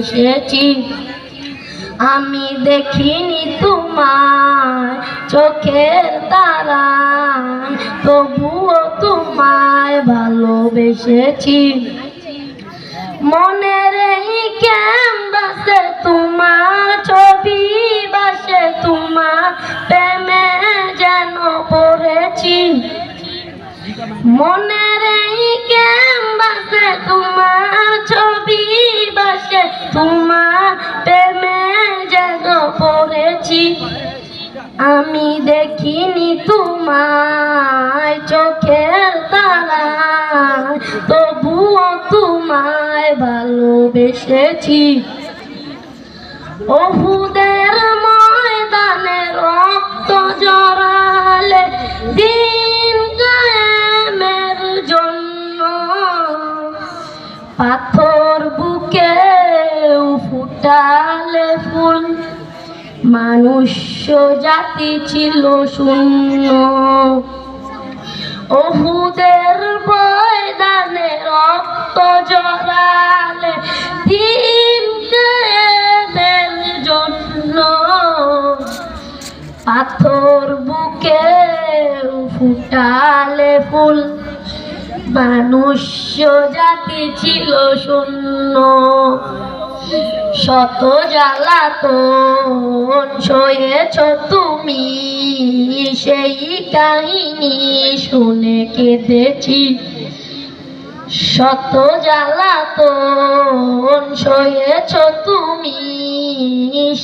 ভালোবেসেছি আমি দেখিনি তোমার চোখের তারা, তবুও তোমায় ভালোবেসেছি। মনের এই ক্যাম্বাসে তোমার ছবি, বাসে তোমার প্রেমে যেন পড়েছি। মনের তোমার প্রেমে যেন পড়েছি। আমি দেখিনি তোমায় চোখের তারা। তবুও তোমায় ভালোবেসেছি। ওহুদের ময়দানে রক্ত জড়ালে দিন কায়েমের জন্য। পাথর বুকে ফুটালে ফুল মানুষ জাতি ছিল শূন্য। ওহুদের ময়দানে রক্ত জড়ালে কায়েমের জন্য। পাথর বুকে ফুটালে ফুল মানুষ জাতি ছিল শূন্য। শত জ্বালাতন সয়েছ তুমি সেই কাহিনী শুনে কেঁদেছি। শত জ্বালাতন সয়েছ তুমি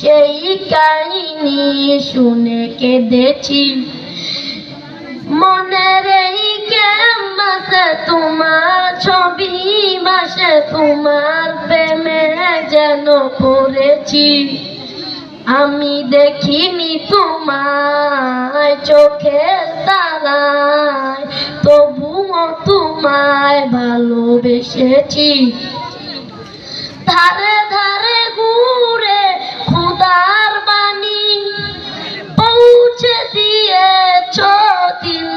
সেই কাহিনী শুনে কেঁদেছি। মনের এই ক্যাম্বাসে তোমার ছবি বাসে তোমার পড়েছি আমি দেখিনি তোমায় চোখের তারায়, তবুও তোমায় ভালোবেসেছি। ধারে ধারে ঘুরে খুদার বাণী পৌঁছে দিয়েছ দিন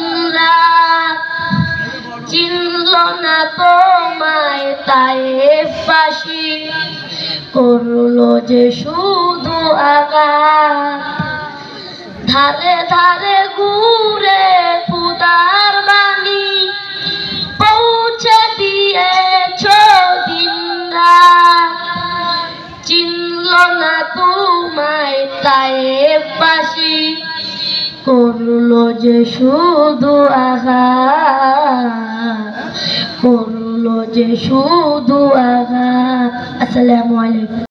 চিনল না তোমায় তাই ফাঁসি। করল যে শুধু আঘাত ধারে ধারে ঘুরে খুদার বাণী পৌঁছে দিয়েছ দিন রাত চিনল না তোমায় পাশি করল যে শুধু আঘাত করল যে শুধু আসসালামু আলাইকুম।